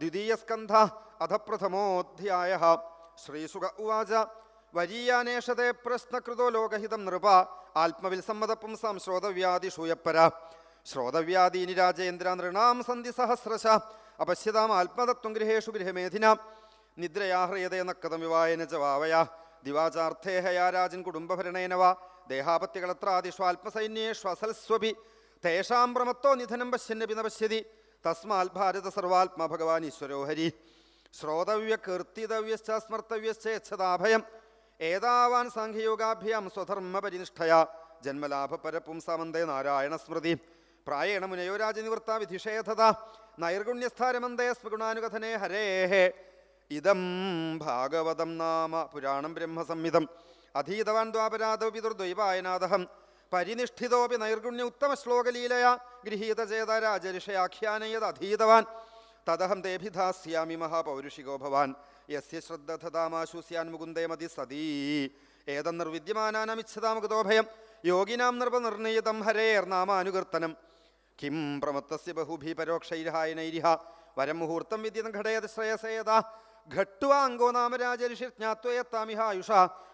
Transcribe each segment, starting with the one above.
ദ്വിതീയസ്കന്ധ അധ പ്രഥമോധ്യായ ശ്രീസുഖ ഉവാച വരീയാനേഷത്തെ പ്രശ്നകൃതോ ലോകഹിതം നൃപ ആത്മവിൽസമ്മത പുംസാം ശ്രോതവ്യാദിഷൂയപ്പര ശ്രോതവ്യാദീനി രാജേന്ദ്ര നൃണാം സന്ധി സഹസ്രശ അപശ്യതാം ആത്മതത്വം ഗൃഹേഷു ഗൃഹമേധിന. നിദ്രയാഹ്രിയതേന വിവായന ച വാവയ. ദിവാചാർത്ഥേഹയാ രാജൻ കുടുംബഭരണേന വ. ദേഹാപത്യകളത്രാദിഷു ആത്മസൈന്യേഷു അസൽസ്വപി തേഷാം പ്രമത്തോ നിധനം പശ്യന്നപി നപശ്യതി പശ്യതി തസ്മാൽ ഭാരത സർവാത്മാ ഭഗവാൻ ഈശ്വരോ ഹരി. ശ്രോതവ്യ കീർത്തിതവ്യശ്ച സ്മർത്തവ്യശ്ച ഏതാവാൻ സാഖ്യയോഗാഭ്യാം സ്വധർമ്മ പരിനിഷ്ഠയ ജന്മലാഭ പരപുംസാമന്തേ നാരായണ സ്മൃതി പ്രായേണ മുനയോ രാജനിവൃത്ത വിധിഷേധത. നൈർഗുണ്യസ്ഥാരമന്തേ സ്മഗുണാനുകഥനേ ഹരേഹേ ഇതം ഭാഗവതം നാമ പുരാണം ബ്രഹ്മസംഹിതം. അധീതവാൻ ദ്വാപരാധ പിതൃദ്വൈപായനാദഹം. പരിനിഷ്ഠിതോപി നൈർഗുണ്യ ഉത്തമ ശ്ലോകലീലയ ഗൃഹീതചേത രാജരിഷയാഖ്യാനയത് അധീതവാൻ. തദഹം തേഭിധാസ്യാമി മഹാപൗരുഷികോ ഭവാൻ. യസ്യ ശ്രദ്ധതാമാശു സ്യാൻ മുകുന്ദേ മതി സതീ. ഏതന്നിർവിദ്യമാനാനമിച്ഛതാമുഖതോ ഭയം യോഗിനാം ഹരേർ ഹരേർനാമാനുകീർത്തനം കിം പ്രമത്തസ്യ ബഹുഭി പരോക്ഷൈരഹായനൈരിഹ വരം മുഹൂർത്തം വിദ്യതം ഘടയത് ശ്രേയസേത ഘട്ടുവാ അംഗോ നാമ രാജരിഷിജ്ഞാത്വയത്താമിഹ ആയുഷ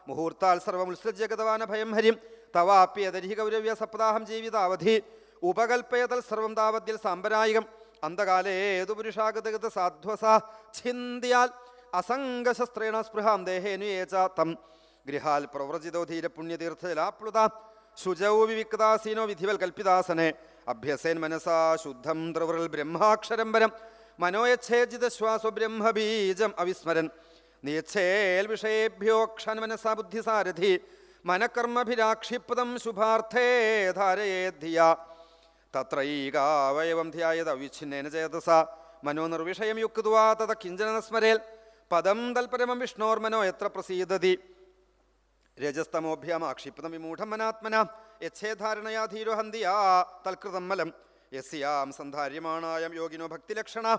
മുഹൂർത്താൽ സർവമുത്സൃജ്യഗതവാന ഭയം ഹരിം. തവാപ്യതരിഹി ഗൗരവ്യ സപ്താഹം ജീവിതാവധി. ഉപകൽപ്പയതൽ സർവം താവദ്യൽ സാമ്പരായികം. അന്തകാലേതു പുരുഷാഗതഗത സാധ്വസ ചിന്തിയാൽ അസംഗശസ്ത്രേണ സ്പൃഹാം ദേഹേനു ഏച തം. ഗൃഹാൽ പ്രവ്രജിതോ ധീര പുണ്യതീർത്ഥജലാപ്ലുത ശുചൗ വിവിക്താസീനോ വിധിവൽ കൽപ്പിതാസനെ അഭ്യസേൻ മനസാ ശുദ്ധം ദ്രവൃൽ ബ്രഹ്മാക്ഷരം വരം മനോയച്ഛേജിത ശ്വാസോ ബ്രഹ്മബീജം അവിസ്മരൻ. നിയച്ഛേൽ വിഷയേഭ്യോക്ഷൻ മനസാ ബുദ്ധിസാരഥി. മനകർമ്മഭിരാക്ഷിപ്തം ശുഭാർത്ഥേ ധാരയേധിയ തത്രൈകാവയവം ധ്യായത വിച്ഛിന്നേന ചേതസ. മനോനിർവിഷയം യുക്വാ തത കിഞ്ചന സ്മരേൽ പദം തൽപരമം വിഷ്ണോർമനോ എത്ര പ്രസീദതി രജസ്തമോഭ്യാം ആക്ഷിപ്തം വിമൂഢം മനാത്മന. യച്ഛേധാരണയാ ധീരോ ഹന്തിയാ തൽകൃതം മലം. യസ്യാം സന്ധാര്യമാണായം യോഗിനോ ഭക്തിലക്ഷണ.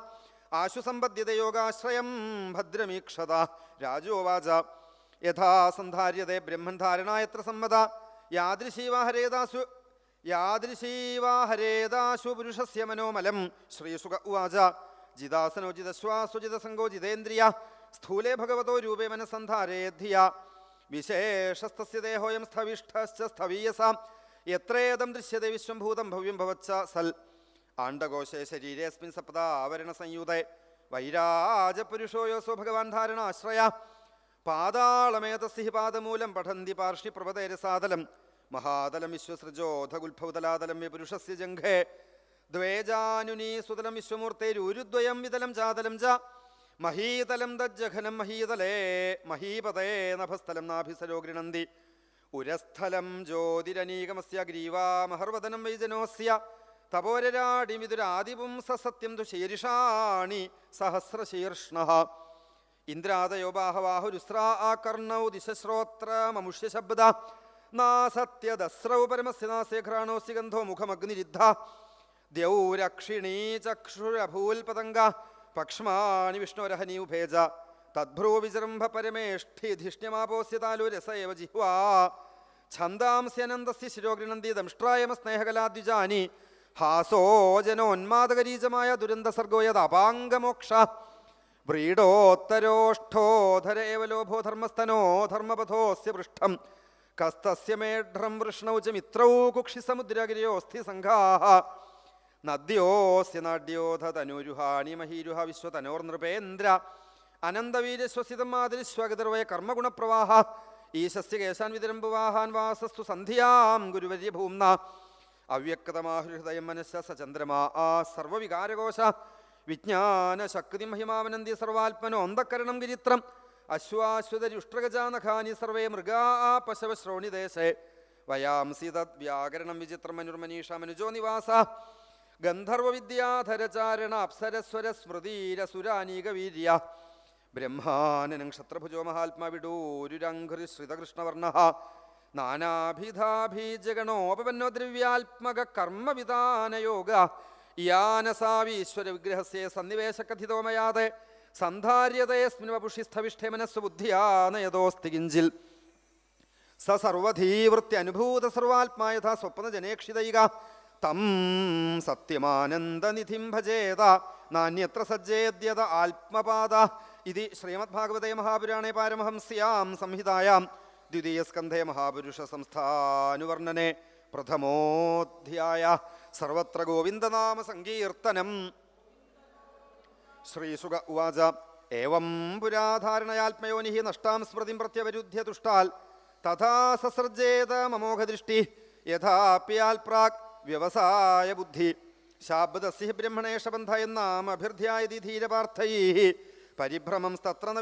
ആശുസമ്പദ്ധ്യത യോഗാശ്രയം ഭദ്രമീക്ഷത രാജോവാച യഥാ സന്ധാര്യതേ ബ്രഹ്മൻ ധാരണ എത്ര സമ്മത? യാദൃശീവാഹരേദാശു യാദൃശീവാഹരേദാശു യാദൃശീവാ ഹരേദാശു പുരുഷസ്യ മനോമലം ശ്രീസുഖ ഉവാച. ജിതാസനോ ജിതശ്വാസു ജിതസംഗോ ജിതേന്ദ്രിയ. സ്ഥൂലേ ഭഗവതോ രൂപേ മനസന്ധാരേ ധിയ. വിശേഷസ്തസ്യ ദേഹോയം സ്ഥവിഷ്ഠശ്ച സ്ഥവീയസാം. എത്രേതം ദൃശ്യത്തെ വിശ്വംഭൂതം ഭവ്യം ഭവച്ച സൽ. ആണ്ടകോശേ ശരീരേസ്മിൻ സപ്ത ആവരണ സംയുതേ വൈരാജപുരുഷോയോസോ ഭഗവാൻ ധാരണാശ്രയ. പാതാളമേതസ്യ ഹി പാദമൂലം പഠന്തി പാർഷി പ്രവതേരസാതലം മഹാതലം വിശ്വസൃജോധഗുൽഭൗതലാതലം പുരുഷസ്യ ജംഘേ. ദ്വേജാനുനീ സുതലം വിശ്വമൂർത്തേരുരുദ്വയം വിതലം ചാതലം ച. മഹീതലം ദജ്ജഘനം മഹീതലേ മഹീപതേ നഭസ്ഥലം നാഭിസരോ ഗൃണന്തി. ഉരസ്ഥലം ജ്യോതിരനീകമസ്യ ഗ്രീവാമഹർവദനം വൈജനോസ്യ. തപോരരാടിമിതുരാദിപുംസ സത്യം തു സഹസ്രശീർഷ്ണ. ഇന്ദ്രാദയോ ബാഹവാഹുരുസ്രാ ആകർണൗ ദിശശ്രോത്രമമുഷ്യ ശബ്ദ നാസത്യദസ്രൗ പരമസ്യ നാസേ ഘ്രാണോസ്യ ഗന്ധോ മുഖമഗ്നിരിദ്ധ. ദ്യൗരക്ഷിണീ ചക്ഷുരഭൂൽപതംഗ. പക്ഷ്മാണി വിഷ്ണോരഹനീ ഉഭേജ തദ്ഭ്രൂ വിജൃംഭ പരമേഷ്ഠി ധിഷ്ണ്യമാപോസ്യ താലു രസ ഏവ ജിഹ്വാ. ഛന്ദാംസ്യനന്ദസ്യ ശിരോഗൃണന്തി ദംഷ്ട്രായമ സ്നേഹകലാദ്വിജാനി. ഹാസോ ജനോന്മാദകരീജമായ ദുരന്തസർഗോ യത് അപാംഗമോക്ഷ ധർമ്മസ്ഥനോ ധർമ്മപഥോസ്യ പൃഷ്ഠം. കസ്തസ്യ മേഢ്രം വൃഷ്ണൗ ച മിത്രൗ കുക്ഷി സമുദ്രഗിരിയോസ്ഥി സംഘാ നദ്യോസ്യ നാഡ്യോധ തനുരുഹാണി മഹീരുഹ വിശ്വതനോർ വിശ്വതനോർനൃപേന്ദ്ര. അനന്തവീര്യശ്വസിതം മാതിരിശ്വഗതിർവയ കർമ്മഗുണപ്രവാഹ. ഈശസ്യ കേശാൻ വിതരംബുവാഹാൻ വാസസ്തു സന്ധ്യാം ഗുരുവര്യ ഭൂംന അവ്യക്തമാഹൃദയം മനസ്സ സചന്ദ്രമാ ആ സർവവികാരകോശ. വിജ്ഞാന ശക്തി മഹിമാവനന്തി സർവാത്മനോ അന്ധക്കരണം ഗിരിത്രം അശ്വാശ്വതരുഷ്ട്രഗജാനഖാനി സർവേ മൃഗാ പശവ ശ്രോണിദേശേ വയാംസി തദ് വ്യാകരണം വിചിത്രം മനുർമനീഷ മനുജോ നിവാസ. ഗന്ധർവവിദ്യാധരചാരണ അപ്സരസ്വര സ്മൃതിരസുരാനീക വീര്യ. ബ്രഹ്മാനനം ക്ഷത്രഭുജോ മഹാത്മാ വിഡൂരുരംഘൃ ശ്രിതകൃഷ്ണവർണ നാനാഭിധാഭീജഗണോപന്നോ ദ്രവ്യാത്മക കർമ്മവിധാനയോഗ. യാനസാവീശ്വര വിഗ്രഹസ്യ സന്നിവേശകഥിതോമയാതെ വപുഷി മനസ്സു ബുദ്ധിയാനയതോസ്തി കിഞ്ചിൽ. സ സർവധീവൃത്തി അനുഭൂത സർവാത്മാ യഥാ സ്വപ്ന ജനേക്ഷിതൈക തം സത്യമാനന്ദനിധിം ഭജേത. നാന്യത്ര സജ്ജേദ്യത ആത്മപാദ. ഇതി ശ്രീമദ്ഭാഗവതേ മഹാപുരാണേ പാരമഹംസ്യാം സംഹിതായാം. ദ്വിതീയസ്കന്ധേ മഹാപുരുഷ സംസ്ഥാനുവർണനെ പ്രഥമോധ്യായ സർവത്ര ഗോവിന്ദനാമ സങ്കീർത്തനം ശ്രീസുഖ ഉവാച ഏവം പുരാധാരണയാത്മയോനി നഷ്ടാം സ്മൃതിം പ്രത്യവരുദ്ധ്യ തുഷ്ടാൽ തഥാ സസർജേത മമോഘദൃഷ്ടി യഥാപ്യാൽ പ്രാക് വ്യവസായ ബുദ്ധി ശാബ്ദസി ബ്രഹ്മണേഷബന്ധ എന്നാം അഭ്യർത്ഥ്യായതി ധീരപാർത്ഥൈ പരിഭ്രമം തത്ര ന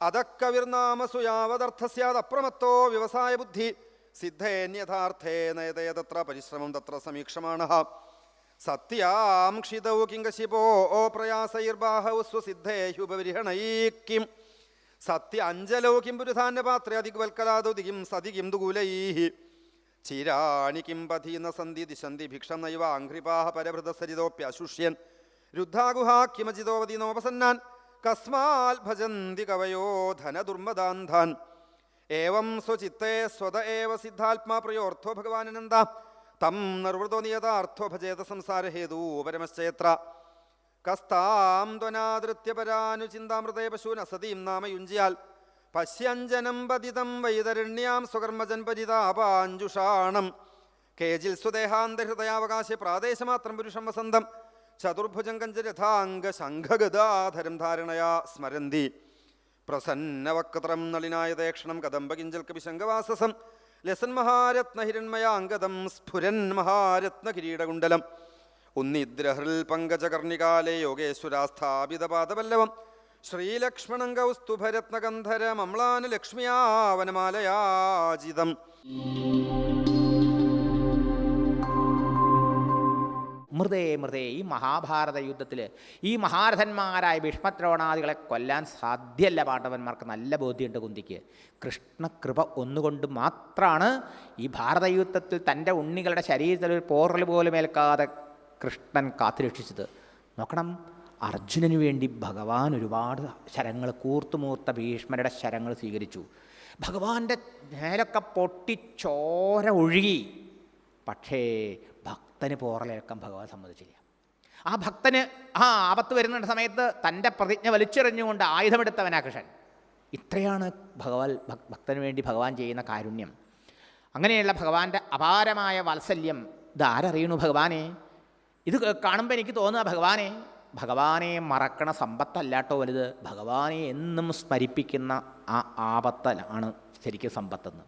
അതക്കവിർനാമസു യാവദർത്ഥസ്യാദപ്രമത്തോ വ്യവസായ ബുദ്ധി സിദ്ധേന്യഥാർത്ഥേ നയതയ തത്ര പരിശ്രമം തത്ര സമീക്ഷമാണ സത്യാം ക്ഷിതൗ ഓ പ്രയാസൈർബാഹൗ സ്വസിദ്ധേഹ്യുപരിഹണൈക്കിം സത്യ അഞ്ജലൗ കിം പുരുധാന്യ പാത്രേ അധികവൽക്കലാദൗ ദിഗിം സതി കിം ദുകൂലൈः ചിരാണി കിം പഥീന സന്ധി ദിശന്തി ഭിക്ഷം നൈവ ആഘ്രിപാഹ പരഭൃതസരിതോപ്യശുഷ്യൻ രുദ്ധാഗുഹാ കിമജിതോവതി നോപസന്നാൻ. കസ്മാൽ ഭജന്തി കവയോ ധനദുർമദാന്ധാൻ ഏവം സ്വചിത്തേ സ്വത ഏവ സിദ്ധാത്മാ പ്രിയോർത്ഥോ ഭഗവാനനന്ദ. തം നിർവൃതോ നിയതാർത്ഥോ ഭജേത സംസാരഹേതു പരമശ്ചേത്ര കസ്താം ത്വനാദൃത്യപരാനുചിന്താമൃതേ പശൂൻ സതീം നാമ യുഞ്ചിയാൽ. പശ്യഞ്ജനം പതിതം വൈതരണ്യാം സ്വകർമ്മജൻ പരിതാപാഞ്ജുഷാണം കേജിൽ സ്വദേഹാന്തഹൃദയാവകാശ പ്രാദേശമാത്രം പുരുഷം വസന്തം. ചതുർഭുജം കഞ്ചരഥാംഗ ശംഖഗദാധരം ധാരണയാ സ്മരന്തി. പ്രസന്നവക്രം നളിനായ ദേക്ഷണം കദംബകിഞ്ചൽ കവിശങ്കവാസസം ലസൻ മഹാരത്ന ഹിരൺമയാംഗതം സ്ഫുരൻ മഹാരത്ന കിരീടകുണ്ടലം ഉന്നിദ്രഹൃൽ പങ്കജകർണികാലെ യോഗേശ്വരാസ്ഥാപിത പാദപല്ലവം ശ്രീലക്ഷ്മണം കൗസ്തുഭരത്നഗന്ധരമമ്ലാന ലക്ഷ്മിയാവനമാലയാജിതം മൃതേ മൃതേ. ഈ മഹാഭാരത യുദ്ധത്തിൽ ഈ മഹാരഥന്മാരായ ഭീഷ്മദ്രോണാദികളെ കൊല്ലാൻ സാധ്യമല്ല പാണ്ഡവന്മാർക്ക്. നല്ല ബോധ്യമുണ്ട് കുന്തിക്ക്. കൃഷ്ണകൃപ ഒന്നുകൊണ്ട് മാത്രമാണ് ഈ ഭാരതയുദ്ധത്തിൽ തന്റെ ഉണ്ണികളുടെ ശരീരത്തിൽ ഒരു പോറൽ പോലും ഏൽക്കാതെ കൃഷ്ണൻ കാത്തുരക്ഷിച്ചത്. നോക്കണം അർജുനന് വേണ്ടി ഭഗവാൻ ഒരുപാട് ശരങ്ങൾ കൂർത്തുമൂർത്ത ഭീഷ്മരുടെ ശരങ്ങൾ സ്വീകരിച്ചു. ഭഗവാന്റെ നേരൊക്കെ പൊട്ടിച്ചോര ഒഴുകി. പക്ഷേ ഭക്തന് പോറലേക്കാൻ ഭഗവാൻ സമ്മതിച്ചില്ല. ആ ഭക്തന് ആ ആപത്ത് വരുന്ന സമയത്ത് തന്റെ പ്രതിജ്ഞ വലിച്ചെറിഞ്ഞുകൊണ്ട് ആയുധമെടുത്തവനാ കൃഷ്ണൻ. ഇത്രയാണ് ഭഗവാൻ ഭക്- ഭക്തന് വേണ്ടി ഭഗവാൻ ചെയ്യുന്ന കാരുണ്യം. അങ്ങനെയുള്ള ഭഗവാന്റെ അപാരമായ വാത്സല്യം ഇതാരറിയണു ഭഗവാനെ? ഇത് കാണുമ്പോൾ എനിക്ക് തോന്നുക ഭഗവാനെ ഭഗവാനെ മറക്കണ സമ്പത്തല്ലാട്ടോ വലുത്. ഭഗവാനെ എന്നും സ്മരിപ്പിക്കുന്ന ആ ആപത്തലാണ് ശരിക്കും സമ്പത്തെന്ന്.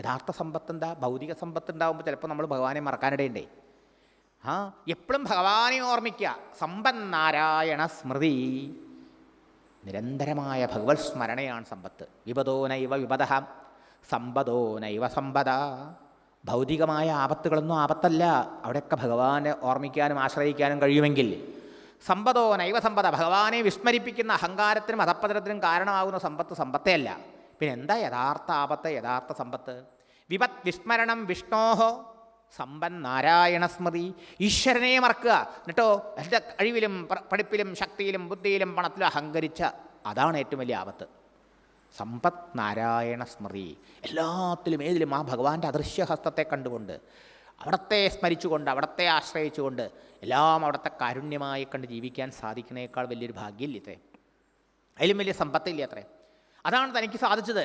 യഥാർത്ഥ സമ്പത്ത് എന്താ ഭൗതിക സമ്പത്ത് ഉണ്ടാകുമ്പോൾ ചിലപ്പോൾ നമ്മൾ ഭഗവാനെ മറക്കാനിടയുണ്ടേ. ആ എപ്പോഴും ഭഗവാനെ ഓർമ്മിക്കുക. സമ്പന്നാരായണ സ്മൃതി. നിരന്തരമായ ഭഗവത് സ്മരണയാണ് സമ്പത്ത്. വിപദോ നൈവ വിപദ സമ്പദോ നൈവ സമ്പദ. ഭൗതികമായ ആപത്തുകളൊന്നും ആപത്തല്ല. അവിടെയൊക്കെ ഭഗവാനെ ഓർമ്മിക്കാനും ആശ്രയിക്കാനും കഴിയുമെങ്കിൽ. സമ്പദോ നൈവ സമ്പദ. ഭഗവാനെ വിസ്മരിപ്പിക്കുന്ന അഹങ്കാരത്തിനും അധപ്പതനത്തിനും കാരണമാകുന്ന സമ്പത്ത് സമ്പത്തെയല്ല. പിന്നെ എന്താ യഥാർത്ഥ ആപത്ത് യഥാർത്ഥ സമ്പത്ത്? വിപത് വിസ്മരണം വിഷ്ണോഹോ സമ്പൻ നാരായണ സ്മൃതി ഈശ്വരനെ മറക്കുക. എന്നിട്ടോ എന്റെ കഴിവിലും പഠിപ്പിലും ശക്തിയിലും ബുദ്ധിയിലും പണത്തിലും അഹങ്കരിച്ച അതാണ് ഏറ്റവും വലിയ ആപത്ത്. സമ്പത് നാരായണ സ്മൃതി എല്ലാത്തിലും ഏതിലും ആ ഭഗവാന്റെ അദൃശ്യഹസ്തത്തെ കണ്ടുകൊണ്ട് അവിടത്തെ സ്മരിച്ചുകൊണ്ട് അവിടത്തെ ആശ്രയിച്ചുകൊണ്ട് എല്ലാം അവിടുത്തെ കാരുണ്യമായി കണ്ട് ജീവിക്കാൻ സാധിക്കുന്നേക്കാൾ വലിയൊരു ഭാഗ്യമില്ല ഇത്രേ. അതിലും വലിയ സമ്പത്തില്ല അത്രേ. അതാണ് തനിക്ക് സാധിച്ചത്.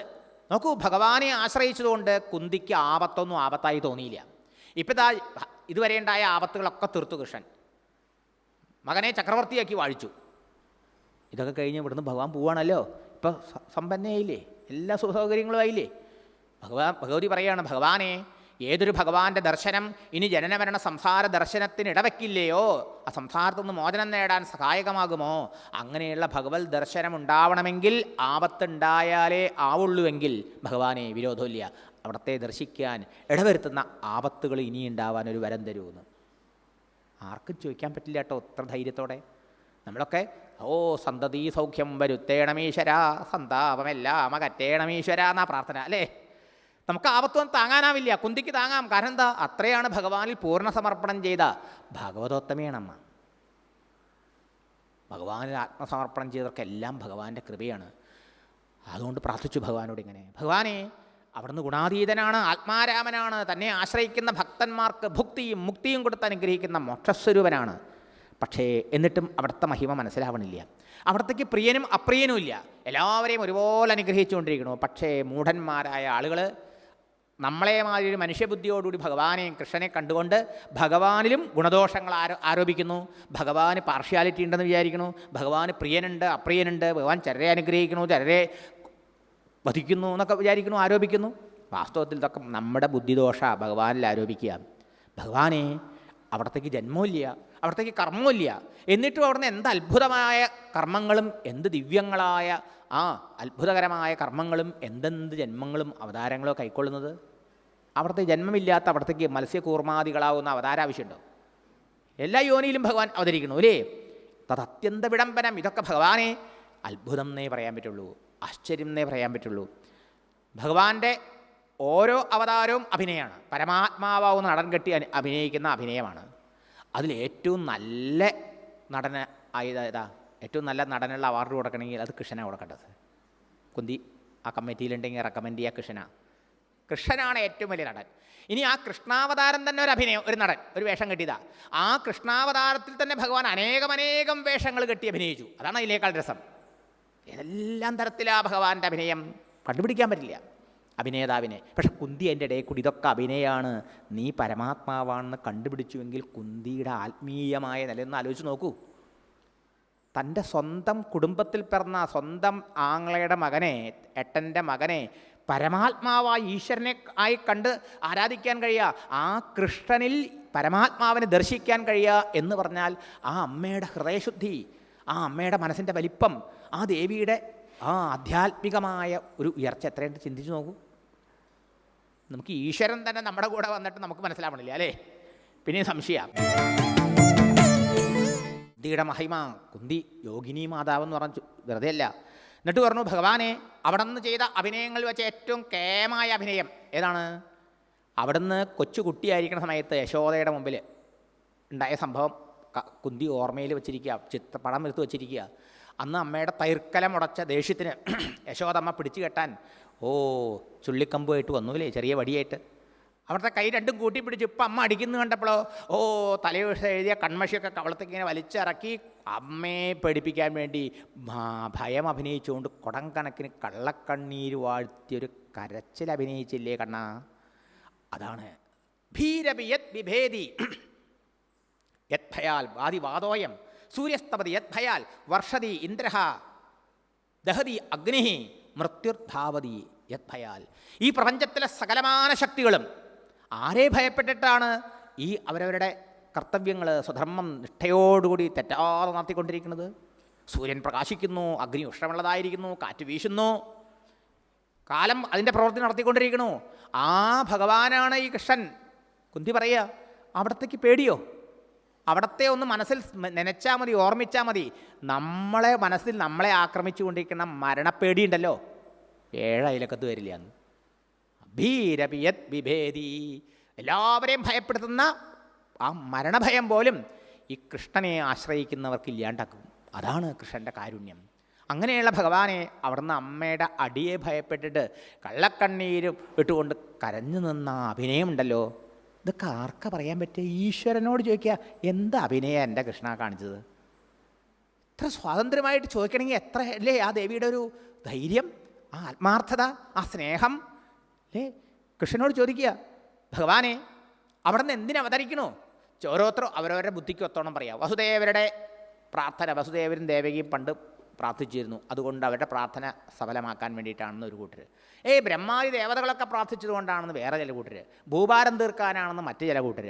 നോക്കൂ ഭഗവാനെ ആശ്രയിച്ചതുകൊണ്ട് കുന്തിക്ക് ആപത്തൊന്നും ആപത്തായി തോന്നിയില്ല. ഇപ്പം ഇതാ ഇതുവരെ ഉണ്ടായ ആപത്തുകളൊക്കെ തീർത്തു കൃഷ്ണൻ. മകനെ ചക്രവർത്തിയാക്കി വാഴിച്ചു. ഇതൊക്കെ കഴിഞ്ഞ് ഇവിടുന്ന് ഭഗവാൻ പോവാണല്ലോ. ഇപ്പം സമ്പന്നയായില്ലേ? എല്ലാ സുഖസൗകര്യങ്ങളും ആയില്ലേ? ഭഗവാൻ ഭഗവതി പറയുകയാണ് ഭഗവാനെ ഏതൊരു ഭഗവാന്റെ ദർശനം ഇനി ജനനമരണ സംസാര ദർശനത്തിന് ഇടവെക്കില്ലയോ? ആ സംസാരത്തു നിന്ന് മോചനം നേടാൻ സഹായകമാകുമോ? അങ്ങനെയുള്ള ഭഗവത് ദർശനം ഉണ്ടാവണമെങ്കിൽ ആപത്തുണ്ടായാലേ ആവുള്ളൂവെങ്കിൽ ഭഗവാനെ വിരോധമില്ല. അവിടത്തെ ദർശിക്കാൻ ഇടവരുത്തുന്ന ആപത്തുകൾ ഇനി ഉണ്ടാവാൻ ഒരു വരം തരുമെന്ന്. ആർക്കും ചോദിക്കാൻ പറ്റില്ല കേട്ടോ ഇത്ര ധൈര്യത്തോടെ. നമ്മളൊക്കെ ഓ സന്തതി സൗഖ്യം വരുത്തേണമീശ്വര സന്താപമെല്ലാം അകറ്റേണമീശ്വര എന്നാ പ്രാർത്ഥന അല്ലേ? നമുക്ക് ആപത്തൊന്നും താങ്ങാനാവില്ല കുന്തിക്ക് താങ്ങാം. കാരണം എന്താ? അത്രയാണ് ഭഗവാനിൽ പൂർണ സമർപ്പണം ചെയ്ത ഭഗവതോത്തമേണമ്മ ഭഗവാനിൽ ആത്മസമർപ്പണം ചെയ്തവർക്കെല്ലാം ഭഗവാന്റെ കൃപയാണ്. അതുകൊണ്ട് പ്രാർത്ഥിച്ചു ഭഗവാനോട് ഇങ്ങനെ ഭഗവാനെ അവിടുന്ന് ഗുണാതീതനാണ് ആത്മാരാമനാണ് തന്നെ ആശ്രയിക്കുന്ന ഭക്തന്മാർക്ക് ഭുക്തിയും മുക്തിയും കൊടുത്ത് അനുഗ്രഹിക്കുന്ന മോക്ഷസ്വരൂപനാണ്. പക്ഷേ എന്നിട്ടും അവിടുത്തെ മഹിമ മനസ്സിലാവണില്ല. അവിടത്തേക്ക് പ്രിയനും അപ്രിയനും ഇല്ല. എല്ലാവരെയും ഒരുപോലെ അനുഗ്രഹിച്ചുകൊണ്ടിരിക്കണു പക്ഷേ മൂഢന്മാരായ ആളുകൾ നമ്മളെ മാതിരി ഒരു മനുഷ്യബുദ്ധിയോടുകൂടി ഭഗവാനെയും കൃഷ്ണനെ കണ്ടുകൊണ്ട് ഭഗവാനിലും ഗുണദോഷങ്ങൾ ആരോ ആരോപിക്കുന്നു. ഭഗവാന് പാർഷ്യാലിറ്റി ഉണ്ടെന്ന് വിചാരിക്കുന്നു. ഭഗവാന് പ്രിയനുണ്ട് അപ്രിയനുണ്ട്. ഭഗവാൻ ചരരെ അനുഗ്രഹിക്കുന്നു. ചിലരെ വധിക്കുന്നു എന്നൊക്കെ വിചാരിക്കുന്നു ആരോപിക്കുന്നു. വാസ്തവത്തിൽ ഇതൊക്കെ നമ്മുടെ ബുദ്ധിദോഷ ഭഗവാനിൽ ആരോപിക്കുക. ഭഗവാനെ അവിടത്തേക്ക് ജന്മമില്ല അവിടത്തേക്ക് കർമ്മമില്ല എന്നിട്ടും അവിടുന്ന് എന്ത് അത്ഭുതമായ കർമ്മങ്ങളും എന്ത് ദിവ്യങ്ങളായ ആ അത്ഭുതകരമായ കർമ്മങ്ങളും എന്തെന്ത് ജന്മങ്ങളും അവതാരങ്ങളോ കൈക്കൊള്ളുന്നത്? അവിടുത്തെ ജന്മമില്ലാത്ത അവിടത്തേക്ക് മത്സ്യകൂർമാദികളാവുന്ന അവതാര ആവശ്യമുണ്ടോ? എല്ലാ യോനിയിലും ഭഗവാൻ അവതരിക്കുന്നു അല്ലേ? തത് അത്യന്ത വിടംബനം ഇതൊക്കെ ഭഗവാനെ അത്ഭുതം എന്നേ പറയാൻ പറ്റുള്ളൂ ആശ്ചര്യം എന്നേ പറയാൻ പറ്റുള്ളൂ. ഭഗവാന്റെ ഓരോ അവതാരവും അഭിനയമാണ് പരമാത്മാവാവുന്ന നടൻ കെട്ടി അഭിനയിക്കുന്ന അഭിനയമാണ്. അതിൽ ഏറ്റവും നല്ല നടന് ആയത് ഏറ്റവും നല്ല നടനുള്ള അവാർഡ് കൊടുക്കണമെങ്കിൽ അത് കൃഷ്ണനാണ് കൊടുക്കേണ്ടത്. കുന്തി ആ കമ്മിറ്റിയിലുണ്ടെങ്കിൽ റെക്കമെൻഡ് ചെയ്യുക കൃഷ്ണ കൃഷ്ണനാണ് ഏറ്റവും വലിയ നടൻ. ഇനി ആ കൃഷ്ണാവതാരം തന്നെ ഒരു അഭിനയം ഒരു നടൻ ഒരു വേഷം കെട്ടിയതാ. ആ കൃഷ്ണാവതാരത്തിൽ തന്നെ ഭഗവാൻ അനേകമനേകം വേഷങ്ങൾ കെട്ടി അഭിനയിച്ചു. അതാണ് അതിലേക്കാൾ രസം. ഏതെല്ലാം തരത്തിലാ ഭഗവാന്റെ അഭിനയം. കണ്ടുപിടിക്കാൻ പറ്റില്ല. അഭിനേതാവിനെ. പക്ഷെ കുന്തി എന്റെ ഇടയിൽ കൂടി ഇതൊക്കെ അഭിനയമാണ് നീ പരമാത്മാവാണെന്ന് കണ്ടുപിടിച്ചുവെങ്കിൽ കുന്തിയുടെ ആത്മീയമായ നിലയൊന്ന് ആലോചിച്ച് നോക്കൂ. തന്റെ സ്വന്തം കുടുംബത്തിൽ പിറന്ന സ്വന്തം ആങ്ങളയുടെ മകനെ എട്ടന്റെ മകനെ പരമാത്മാവായി ഈശ്വരനെ ആയി കണ്ട് ആരാധിക്കാൻ കഴിയുക ആ കൃഷ്ണനിൽ പരമാത്മാവിനെ ദർശിക്കാൻ കഴിയുക എന്ന് പറഞ്ഞാൽ ആ അമ്മയുടെ ഹൃദയശുദ്ധി ആ അമ്മയുടെ മനസ്സിന്റെ വലിപ്പം ആ ദേവിയുടെ ആ ആധ്യാത്മികമായ ഒരു ഉയർച്ച എത്രയുണ്ട് ചിന്തിച്ചു നോക്കൂ. നമുക്ക് ഈശ്വരൻ തന്നെ നമ്മുടെ കൂടെ വന്നിട്ട് നമുക്ക് മനസ്സിലാവണില്ല അല്ലേ? പിന്നെ സംശയം. കുന്തിയുടെ മഹിമ കുന്തി യോഗിനി മാതാവ് എന്ന് പറഞ്ഞു വെറുതെ അല്ല എന്നിട്ട് പറഞ്ഞു ഭഗവാനെ അവിടെ നിന്ന് ചെയ്ത അഭിനയങ്ങൾ വെച്ച ഏറ്റവും കേമായ അഭിനയം ഏതാണ്? അവിടുന്ന് കൊച്ചു കുട്ടിയായിരിക്കുന്ന സമയത്ത് യശോദയുടെ മുമ്പിൽ ഉണ്ടായ സംഭവം കുന്തി ഓർമ്മയിൽ വെച്ചിരിക്കുക ചിത്ര പടം എടുത്ത് വെച്ചിരിക്കുക. അന്ന് അമ്മയുടെ തൈർക്കല മുടച്ച ദേഷ്യത്തിന് യശോദമ്മ പിടിച്ചു കെട്ടാൻ ഓ ചുള്ളിക്കമ്പുമായിട്ട് വന്നൂലേ ചെറിയ വടിയായിട്ട്? അവിടുത്തെ കൈ രണ്ടും കൂട്ടി പിടിച്ച് ഇപ്പം അമ്മ അടിക്കുന്നു കണ്ടപ്പോഴോ ഓ തലയോഷ എഴുതിയ കൺമഷിയൊക്കെ കവളത്തേക്ക് ഇങ്ങനെ വലിച്ചിറക്കി അമ്മയെ പേടിപ്പിക്കാൻ വേണ്ടി ഭയം അഭിനയിച്ചുകൊണ്ട് കുടം കണക്കിന് കള്ളക്കണ്ണീര് വാഴ്ത്തിയൊരു കരച്ചിൽ അഭിനയിച്ചില്ലേ കണ്ണ? അതാണ്. ഭീരബിയത് വിഭേദി യദ്ഭയാൽ വാദിവാദോയം സൂര്യസ്തപതി യദ്ഭയാൽ വർഷതി ഇന്ദ്ര ദഹതി അഗ്നി മൃത്യുർധാവതി യദ്ഭയാൽ ഈ പ്രപഞ്ചത്തിലെ സകലമാന ശക്തികളും ആരെ ഭയപ്പെട്ടിട്ടാണ് ഈ അവരവരുടെ കർത്തവ്യങ്ങൾ സ്വധർമ്മം നിഷ്ഠയോടുകൂടി തെറ്റാതെ നടത്തിക്കൊണ്ടിരിക്കുന്നത്? സൂര്യൻ പ്രകാശിക്കുന്നു അഗ്നി ഉഷ്ണമുള്ളതായിരിക്കുന്നു കാറ്റ് വീശുന്നു. കാലം അതിന്റെ പ്രവൃത്തി നടത്തിക്കൊണ്ടിരിക്കുന്നു. ആ ഭഗവാനാണ് ഈ കൃഷ്ണൻ. കുന്തി പറയുക അവിടത്തേക്ക് പേടിയോ? അവിടത്തെ ഒന്ന് മനസ്സിൽ നനച്ചാൽ മതി ഓർമ്മിച്ചാൽ മതി. നമ്മളെ മനസ്സിൽ നമ്മളെ ആക്രമിച്ചു കൊണ്ടിരിക്കുന്ന മരണപ്പേടിയുണ്ടല്ലോ ഏഴയിലക്കത്ത് വരില്ല അന്ന്. ഭീരപിയത് വിഭേദി. എല്ലാവരെയും ഭയപ്പെടുത്തുന്ന ആ മരണഭയം പോലും ഈ കൃഷ്ണനെ ആശ്രയിക്കുന്നവർക്ക് ഇല്ലാണ്ടാക്കും. അതാണ് കൃഷ്ണന്റെ കാരുണ്യം. അങ്ങനെയുള്ള ഭഗവാനെ അവിടുന്ന് അമ്മയുടെ അടിയെ ഭയപ്പെട്ടിട്ട് കള്ളക്കണ്ണീരും ഇട്ടുകൊണ്ട് കരഞ്ഞു നിന്ന അഭിനയമുണ്ടല്ലോ. ഇതൊക്കെ ആർക്ക പറയാൻ പറ്റുക ഈശ്വരനോട് ചോദിക്കുക എന്ത് അഭിനയം എന്റെ കൃഷ്ണ കാണിച്ചത്? ഇത്ര സ്വാതന്ത്ര്യമായിട്ട് ചോദിക്കണമെങ്കിൽ എത്ര അല്ലേ? ആ ദേവിയുടെ ഒരു ധൈര്യം ആ ആത്മാർത്ഥത ആ സ്നേഹം അല്ലേ? കൃഷ്ണനോട് ചോദിക്കുക ഭഗവാനെ അവിടെ നിന്ന് എന്തിനവതരിക്കണോ ഓരോരുത്തരും അവരവരുടെ ബുദ്ധിക്ക് ഒത്തോണം പറയാം. വസുദേവരുടെ പ്രാർത്ഥന വസുദേവരും ദേവകിയും പണ്ട് പ്രാർത്ഥിച്ചിരുന്നു. അതുകൊണ്ട് അവരുടെ പ്രാർത്ഥന സഫലമാക്കാൻ വേണ്ടിയിട്ടാണെന്ന് ഒരു കൂട്ടർ ഏയ് ബ്രഹ്മാതി ദേവതകളൊക്കെ പ്രാർത്ഥിച്ചതുകൊണ്ടാണെന്ന് വേറെ ചില കൂട്ടർ ഭൂഭാരം തീർക്കാനാണെന്ന് മറ്റു ചില കൂട്ടർ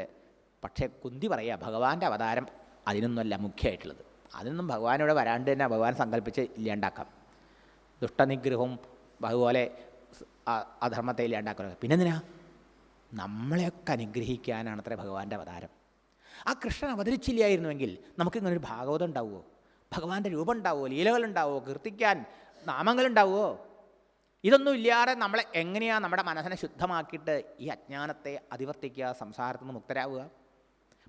പക്ഷേ കുന്തി പറയുക ഭഗവാന്റെ അവതാരം അതിനൊന്നുമല്ല മുഖ്യമായിട്ടുള്ളത്. അതിനൊന്നും ഭഗവാനോട് വരാണ്ട് തന്നെ ഭഗവാൻ സങ്കല്പിച്ച് ഇല്ലാണ്ടാക്കാം. ദുഷ്ടനിഗ്രഹവും അതുപോലെ അധർമ്മത്തെ ഇല്ലാണ്ടാക്കുന്നത് പിന്നെന്തിനാ? നമ്മളെയൊക്കെ അനുഗ്രഹിക്കാനാണത്രേ ഭഗവാന്റെ അവതാരം. ആ കൃഷ്ണൻ അവതരിച്ചില്ലായിരുന്നുവെങ്കിൽ നമുക്കിങ്ങനൊരു ഭാഗവതം ഉണ്ടാവുമോ? ഭഗവാന്റെ രൂപം ഉണ്ടാവുമോ ലീലകളുണ്ടാവുമോ കീർത്തിക്കാൻ നാമങ്ങളുണ്ടാവുമോ ഇതൊന്നും ഇല്ലാതെ നമ്മളെ എങ്ങനെയാണ് നമ്മുടെ മനസ്സിനെ ശുദ്ധമാക്കിയിട്ട് ഈ അജ്ഞാനത്തെ അതിവർത്തിക്കുക സംസാരത്തിൽ നിന്ന് മുക്തരാവുക?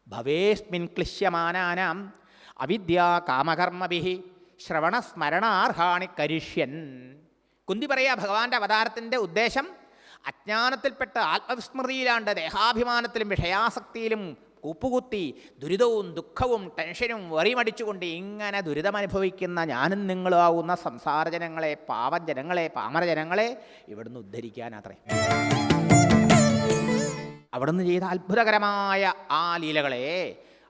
ഭവേസ്മിൻ ക്ലിശ്യമാനാനാം അവിദ്യ കാമകർമ്മഭി ശ്രവണസ്മരണാർഹാണി കരിഷ്യൻ. കുന്തി പറയുക ഭഗവാന്റെ അവതാരത്തിന്റെ ഉദ്ദേശം അജ്ഞാനത്തിൽപ്പെട്ട് ആത്മവിസ്മൃതിയിലാണ്ട് ദേഹാഭിമാനത്തിലും വിഷയാസക്തിയിലും കൂപ്പുകുത്തി ദുരിതവും ദുഃഖവും ടെൻഷനും വെറിമടിച്ചുകൊണ്ട് ഇങ്ങനെ ദുരിതമനുഭവിക്കുന്ന ഞാനും നിങ്ങളാവുന്ന സംസാര ജനങ്ങളെ പാവം ജനങ്ങളെ പാമര ജനങ്ങളെ ഇവിടുന്ന് ഉദ്ധരിക്കാനത്രേ അവിടുന്ന് ചെയ്ത അത്ഭുതകരമായ ആ ലീലകളെ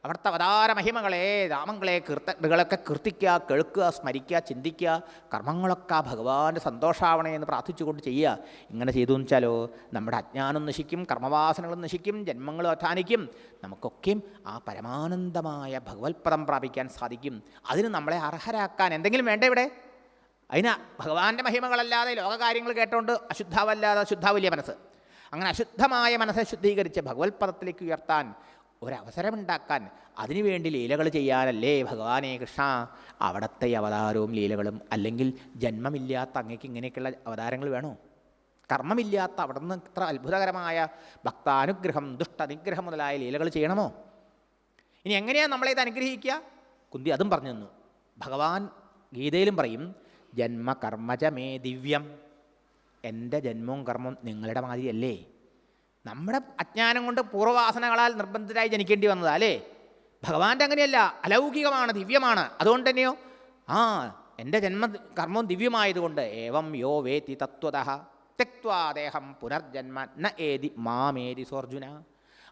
അവിടുത്തെ അവതാര മഹിമകളെ രാമങ്ങളെ കീർത്തകളൊക്കെ കീർത്തിക്കുക കേൾക്കുക സ്മരിക്കുക ചിന്തിക്കുക കർമ്മങ്ങളൊക്കെ ഭഗവാന്റെ സന്തോഷാവണേ എന്ന് പ്രാർത്ഥിച്ചുകൊണ്ട് ചെയ്യുക. ഇങ്ങനെ ചെയ്തു വെച്ചാലോ നമ്മുടെ അജ്ഞാനം നശിക്കും കർമ്മവാസനകളും നശിക്കും ജന്മങ്ങളും അവസാനിക്കും. നമുക്കൊക്കെയും ആ പരമാനന്ദമായ ഭഗവത്പദം പ്രാപിക്കാൻ സാധിക്കും. അതിന് നമ്മളെ അർഹരാക്കാൻ എന്തെങ്കിലും വേണ്ട ഇവിടെ? അതിന് ഭഗവാന്റെ മഹിമകളല്ലാതെ ലോകകാര്യങ്ങൾ കേട്ടുകൊണ്ട് അശുദ്ധാവല്ലാതെ അശുദ്ധാവില്ല മനസ്സ്. അങ്ങനെ അശുദ്ധമായ മനസ്സെ ശുദ്ധീകരിച്ച് ഭഗവത്പദത്തിലേക്ക് ഉയർത്താൻ ഒരവസരമുണ്ടാക്കാൻ. അതിനുവേണ്ടി ലീലകൾ ചെയ്യാനല്ലേ ഭഗവാനേ കൃഷ്ണ? അവിടത്തെ അവതാരവും ലീലകളും അല്ലെങ്കിൽ ജന്മമില്ലാത്ത അങ്ങേക്ക് ഇങ്ങനെയൊക്കെയുള്ള അവതാരങ്ങൾ വേണോ? കർമ്മമില്ലാത്ത അവിടെ നിന്ന് ഇത്ര അത്ഭുതകരമായ ഭക്താനുഗ്രഹം ദുഷ്ടനിഗ്രഹം മുതലായ ലീലകൾ ചെയ്യണമോ? ഇനി എങ്ങനെയാണ് നമ്മളെ ഇത് അനുഗ്രഹിക്കുക? കുന്തി അതും പറഞ്ഞു തന്നു. ഭഗവാൻ ഗീതയിലും പറയും ജന്മകർമ്മജ മേ ദിവ്യം. എന്റെ ജന്മവും കർമ്മവും നിങ്ങളുടെ മാതിരിയല്ലേ? നമ്മുടെ അജ്ഞാനം കൊണ്ട് പൂർവവാസനകളാൽ നിർബന്ധിതരായി ജനിക്കേണ്ടി വന്നതാ അല്ലേ? ഭഗവാന്റെ അങ്ങനെയല്ല അലൗകികമാണ് ദിവ്യമാണ്. അതുകൊണ്ട് തന്നെയോ? ആ എന്റെ ജന്മ കർമ്മവും ദിവ്യമായതുകൊണ്ട് ഏവം യോ വേത്തി തത്വത തെക്വാദേഹം പുനർജന്മ ന ഏതി മാമേരി സോർജുന.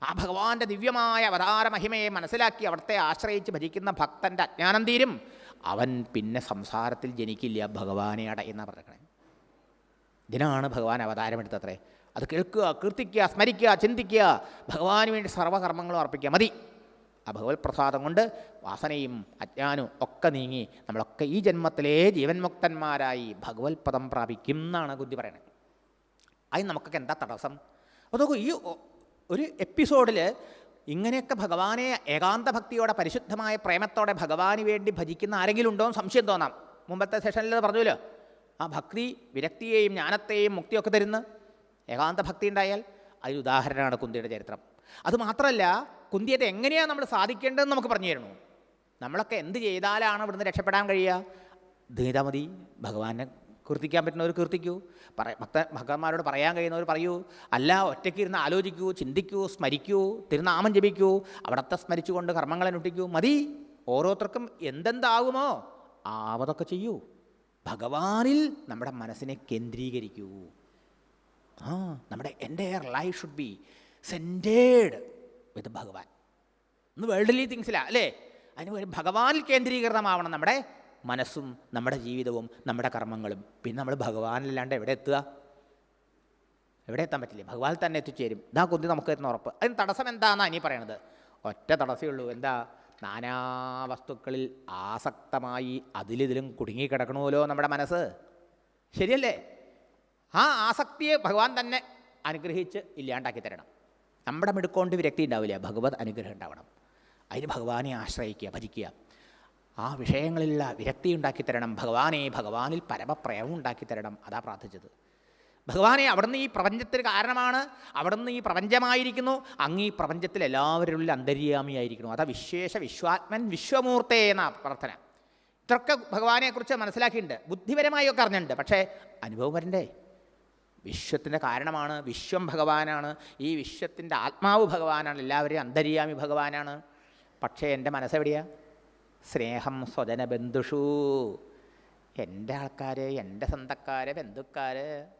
ആ ഭഗവാന്റെ ദിവ്യമായ അവതാര മഹിമയെ മനസ്സിലാക്കി അവിടുത്തെ ആശ്രയിച്ച് ഭജിക്കുന്ന ഭക്തന്റെ അജ്ഞാനം തീരും. അവൻ പിന്നെ സംസാരത്തിൽ ജനിക്കില്ല ഭഗവാനെ അടയുന്ന പറഞ്ഞേ. ഇതിനാണ് ഭഗവാൻ അവതാരമെടുത്തത്രേ. അത് കേൾക്കുക കീർത്തിക്കുക സ്മരിക്കുക ചിന്തിക്കുക. ഭഗവാന് വേണ്ടി സർവകർമ്മങ്ങളും അർപ്പിക്കുക. മതി. ആ ഭഗവത് പ്രസാദം കൊണ്ട് വാസനയും അജ്ഞാനവും ഒക്കെ നീങ്ങി നമ്മളൊക്കെ ഈ ജന്മത്തിലെ ജീവൻമുക്തന്മാരായി ഭഗവത് പദം പ്രാപിക്കും എന്നാണ് ബുദ്ധി പറയുന്നത് അതിന് നമുക്കൊക്കെ എന്താ തടസ്സം? അപ്പോൾ നോക്കൂ ഈ ഒരു എപ്പിസോഡിൽ ഇങ്ങനെയൊക്കെ ഭഗവാനെ ഏകാന്ത ഭക്തിയോടെ പരിശുദ്ധമായ പ്രേമത്തോടെ ഭഗവാന് വേണ്ടി ഭജിക്കുന്ന ആരെങ്കിലും ഉണ്ടോ എന്ന് സംശയം തോന്നാം. മുമ്പത്തെ സെഷനിൽ പറഞ്ഞല്ലോ. ആ ഭക്തി വിരക്തിയെയും ജ്ഞാനത്തെയും മുക്തിയൊക്കെ തരുന്ന ഏകാന്ത ഭക്തി ഉണ്ടായാൽ അതിന് ഉദാഹരണമാണ് കുന്തിയുടെ ചരിത്രം. അത് മാത്രമല്ല കുന്തി അത് എങ്ങനെയാണ് നമ്മൾ സാധിക്കേണ്ടതെന്ന് നമുക്ക് പറഞ്ഞു തരണു നമ്മളൊക്കെ എന്ത് ചെയ്താലാണ് ഇവിടുന്ന് രക്ഷപ്പെടാൻ കഴിയുക? ധീത മതി ഭഗവാനെ കീർത്തിക്കാൻ പറ്റുന്നവർ കീർത്തിക്കൂ. പറ ഭക്ത ഭക്തന്മാരോട് പറയാൻ കഴിയുന്നവർ പറയൂ. അല്ല ഒറ്റയ്ക്ക് ഇരുന്ന് ആലോചിക്കൂ ചിന്തിക്കൂ സ്മരിക്കൂ തിരുനാമം ജപിക്കൂ അവിടത്തെ സ്മരിച്ചുകൊണ്ട് കർമ്മങ്ങളെ അനുഷ്ഠിക്കൂ മതി. ഓരോരുത്തർക്കും എന്തെന്താകുമോ ആവതൊക്കെ ചെയ്യൂ. ഭഗവാനിൽ നമ്മുടെ മനസ്സിനെ കേന്ദ്രീകരിക്കൂ. ആ നമ്മുടെ entire life should be centred with Bhagavan. ഒന്ന് വേൾഡ്ലി തിങ്സിലാ അല്ലേ? അതിന് ഒരു ഭഗവാനിൽ കേന്ദ്രീകൃതമാവണം നമ്മുടെ മനസ്സും നമ്മുടെ ജീവിതവും നമ്മുടെ കർമ്മങ്ങളും. പിന്നെ നമ്മൾ ഭഗവാനില്ലാണ്ട് എവിടെ എത്തുക? എവിടെ എത്താൻ പറ്റില്ല? ഭഗവാൻ തന്നെ എത്തിച്ചേരും. ഇതാ കുന്തി നമുക്ക് തരുന്ന ഉറപ്പ്. അതിന് തടസ്സം എന്താണെന്നാണ് ഇനി പറയണത്? ഒറ്റ തടസ്സമേ ഉള്ളൂ. എന്താ? നാനാ വസ്തുക്കളിൽ ആസക്തമായി അതിലിതിലും കുടുങ്ങിക്കിടക്കണമല്ലോ നമ്മുടെ മനസ്സ്. ശരിയല്ലേ? ആ ആസക്തിയെ ഭഗവാൻ തന്നെ അനുഗ്രഹിച്ച് ഇല്ലാണ്ടാക്കി തരണം. നമ്മുടെ മിടുക്കൊണ്ട് വിരക്തി ഉണ്ടാവില്ല. ഭഗവത് അനുഗ്രഹം ഉണ്ടാവണം. അതിന് ഭഗവാനെ ആശ്രയിക്കുക ഭജിക്കുക. ആ വിഷയങ്ങളിലുള്ള വിരക്തി ഉണ്ടാക്കി തരണം. ഭഗവാനെ ഭഗവാനിൽ പരമപ്രേമം ഉണ്ടാക്കി തരണം. അതാ പ്രാർത്ഥിച്ചത്. ഭഗവാനെ അവിടുന്ന് ഈ പ്രപഞ്ചത്തിന് കാരണമാണ്. അവിടുന്ന് ഈ പ്രപഞ്ചമായിരിക്കുന്നു. അങ്ങ് ഈ പ്രപഞ്ചത്തിൽ എല്ലാവരിലും അന്തര്യാമിയായിരിക്കുന്നു അതാ വിശേഷ വിശ്വാത്മൻ വിശ്വമൂർത്തേ എന്ന പ്രാർത്ഥന. ഇത്രയൊക്കെ ഭഗവാനെക്കുറിച്ച് മനസ്സിലാക്കിയിട്ടുണ്ട്. ബുദ്ധിപരമായി ഒക്കെ അറിഞ്ഞിട്ടുണ്ട്. പക്ഷേ അനുഭവം വരണ്ടേ? വിശ്വത്തിന്റെ കാരണമാണ് വിശ്വം ഭഗവാനാണ് ഈ വിശ്വത്തിന്റെ ആത്മാവ് ഭഗവാനാണ് എല്ലാവരെയും അന്തര്യാമി ഭഗവാനാണ്. പക്ഷേ എന്റെ മനസ്സെവിടെയാ? സ്നേഹം സ്വജന ബന്ധുഷു. എന്റെ ആൾക്കാർ എന്റെ സ്വന്തക്കാർ ബന്ധുക്കാർ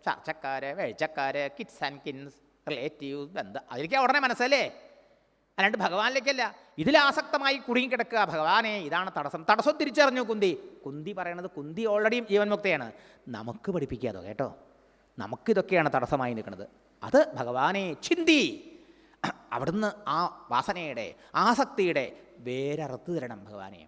ചർച്ചക്കാർ വേഴ്ചക്കാർ കിഡ്സ് ആൻഡ് കിൻസ് റിലേറ്റീവ്സ് ബന്ധു അതിലേക്ക് ഉടനെ മനസ്സല്ലേ? അല്ലാണ്ട് ഭഗവാനിലേക്കല്ല. ഇതിലാസക്തമായി കുടുങ്ങിക്കിടക്കുക ഭഗവാനെ ഇതാണ് തടസ്സം. തടസ്സം തിരിച്ചറിഞ്ഞു കുന്തി. കുന്തി പറയണത് കുന്തി ഓൾറെഡി ജീവൻ മുക്തയാണ്. നമുക്ക് പഠിപ്പിക്കാതോ കേട്ടോ? നമുക്കിതൊക്കെയാണ് തടസ്സമായി നിൽക്കുന്നത്. അത് ഭഗവാനെ ചിന്തി. അവിടുന്ന് ആ വാസനയുടെ ആസക്തിയുടെ വേരറുത്തു തരണം ഭഗവാനെ.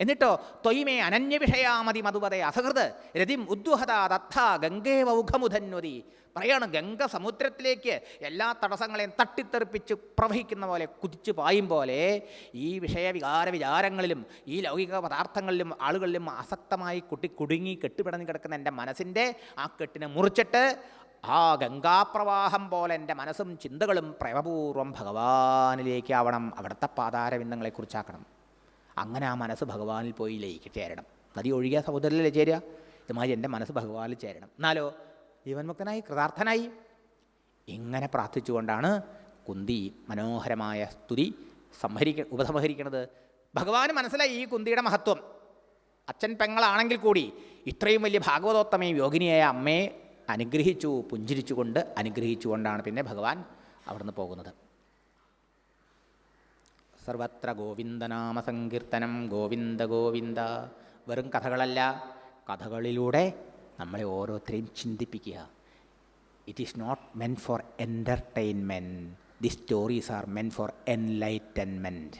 എന്നിട്ടോ ത്വയിമേ അനന്യവിഷയാമതി മധുപതേ. അസഹൃത് രതിം ഉദ്വഹത തത്ഥ ഗംഗേ വൗഖമുധന്വതി പറയാണ് ഗംഗ സമുദ്രത്തിലേക്ക് എല്ലാ തടസ്സങ്ങളെയും തട്ടിത്തെറിപ്പിച്ച് പ്രവഹിക്കുന്ന പോലെ കുതിച്ചു പായും പോലെ ഈ വിഷയവികാര വിചാരങ്ങളിലും ഈ ലൗകിക പദാർത്ഥങ്ങളിലും ആളുകളിലും ആസക്തമായി കുട്ടി കുടുങ്ങി കെട്ടുപിടഞ്ഞ് കിടക്കുന്ന എന്റെ മനസ്സിന്റെ ആ കെട്ടിനെ മുറിച്ചിട്ട് ആ ഗംഗാപ്രവാഹം പോലെ എന്റെ മനസ്സും ചിന്തകളും പ്രേമപൂർവം ഭഗവാനിലേക്കാവണം. അവിടുത്തെ പാതാരവിന്ദങ്ങളെക്കുറിച്ചാക്കണം. അങ്ങനെ ആ മനസ്സ് ഭഗവാനിൽ പോയി ലയിക്ക് ചേരണം. നദി ഒഴുകിയ സമുദ്രത്തിലല്ലേ ചേരുക? ഇതുമായി എന്റെ മനസ്സ് ഭഗവാനിൽ ചേരണം. എന്നാലോ? ജീവൻമുക്തനായി കൃതാർത്ഥനായി. ഇങ്ങനെ പ്രാർത്ഥിച്ചുകൊണ്ടാണ് കുന്തി മനോഹരമായ സ്തുതി സംഹരിക്ക ഉപസംഹരിക്കുന്നത് ഭഗവാന് മനസ്സിലായി ഈ കുന്തിയുടെ മഹത്വം. അച്ഛൻ പെങ്ങളാണെങ്കിൽ കൂടി ഇത്രയും വലിയ ഭാഗവതോത്തമയും യോഗിനിയായ അമ്മയെ അനുഗ്രഹിച്ചു പുഞ്ചിരിച്ചുകൊണ്ട് അനുഗ്രഹിച്ചുകൊണ്ടാണ് പിന്നെ ഭഗവാൻ അവിടുന്ന് പോകുന്നത്. സർവത്ര ഗോവിന്ദനാമ സങ്കീർത്തനം ഗോവിന്ദ ഗോവിന്ദ. വെറും കഥകളല്ല കഥകളിലൂടെ നമ്മളെ ഓരോരുത്തരെയും ചിന്തിപ്പിക്കുക. It is not meant for entertainment the stories are meant for enlightenment